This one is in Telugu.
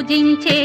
పూజించే